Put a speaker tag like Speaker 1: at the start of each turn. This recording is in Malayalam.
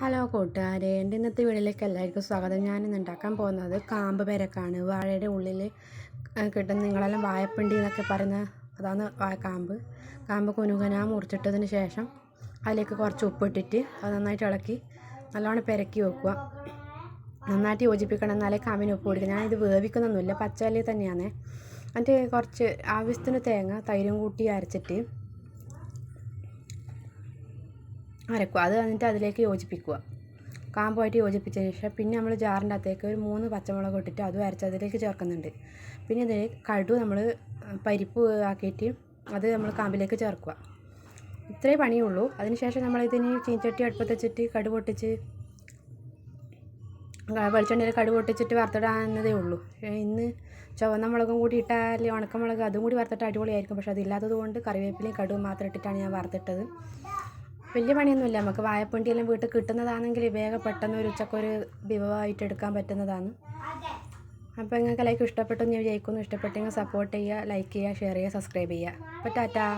Speaker 1: ഹലോ കൂട്ടുകാരെ എന്റെ ഇന്നത്തെ വീഡിയോയിലേക്ക് എല്ലാവർക്കും സ്വാഗതം. ഞാനിന്ന് ഉണ്ടാക്കാൻ പോകുന്നത് കാമ്പ് പേരക്കാണ്. വാഴയുടെ ഉള്ളിൽ കിട്ടുന്ന നിങ്ങളെല്ലാം വായപ്പിണ്ടി എന്നൊക്കെ പറയുന്ന അതാണ് കാമ്പ്. കാമ്പ് കുനുകന മുറിച്ചിട്ടതിന് ശേഷം അതിലേക്ക് കുറച്ച് ഉപ്പിട്ടിട്ട് അത് നന്നായിട്ട് ഇളക്കി നല്ലോണം പെരക്കി വെക്കുക. നന്നായിട്ട് യോജിപ്പിക്കണം എന്നാലേ കാമ്പിന് ഉപ്പ് കൊടുക്കുക ഞാനിത് വേവിക്കുന്നൊന്നുമില്ല പച്ചലി തന്നെയാണ് എന്നിട്ട് കുറച്ച് ആവശ്യത്തിന് തേങ്ങ തൈരും കൂട്ടി അരച്ചിട്ട് അരക്കുക. അത് എന്നിട്ട് അതിലേക്ക് യോജിപ്പിക്കുക. കാമ്പുമായിട്ട് യോജിപ്പിച്ച ശേഷം പിന്നെ നമ്മൾ ജാറിന്റെ അകത്തേക്ക് ഒരു മൂന്ന് പച്ചമുളക് ഇട്ടിട്ട് അതും അരച്ച് അതിലേക്ക് ചേർക്കുന്നുണ്ട്. പിന്നെ ഇതിൽ കടു നമ്മൾ പരിപ്പ് ആക്കിയിട്ട് അത് നമ്മൾ കാമ്പിലേക്ക് ചേർക്കുക. ഇത്രേ പണിയുള്ളൂ. അതിനുശേഷം നമ്മൾ ഇതിന് ചീഞ്ചട്ടി അടുപ്പത്ത് വെച്ചിട്ട് കടു പൊട്ടിച്ച് വെളിച്ചെണ്ണയിൽ കടു പൊട്ടിച്ചിട്ട് വറുത്തിടാവുന്നതേ ഉള്ളൂ. ഇന്ന് ചുവന്ന മുളകും കൂടി ഇട്ടാൽ ഉണക്കമുളക് അതും കൂടി വറുത്തിട്ട് അടിപൊളിയായിരിക്കും. പക്ഷേ അതില്ലാത്തത് കൊണ്ട് കറിവേപ്പിലയും കടുവും മാത്രം ഇട്ടിട്ടാണ് ഞാൻ വറുത്തിട്ടത്. വലിയ പണിയൊന്നുമില്ല. നമുക്ക് വാഴപ്പൊണ്ടിയെല്ലാം വീട്ടിൽ കിട്ടുന്നതാണെങ്കിൽ വേഗം പെട്ടെന്ന് ഒരു ഉച്ചക്കൊരു വിഭവമായിട്ട് എടുക്കാൻ പറ്റുന്നതാണ്. അപ്പോൾ നിങ്ങൾക്ക് ലൈക്ക് ഇഷ്ടപ്പെട്ടു ഞാൻ വിചാരിക്കുന്നു. ഇഷ്ടപ്പെട്ടെങ്കിൽ സപ്പോർട്ട് ചെയ്യുക ലൈക്ക് ചെയ്യുക ഷെയർ ചെയ്യുക സബ്സ്ക്രൈബ് ചെയ്യുക. അപ്പോൾ ടാറ്റാ.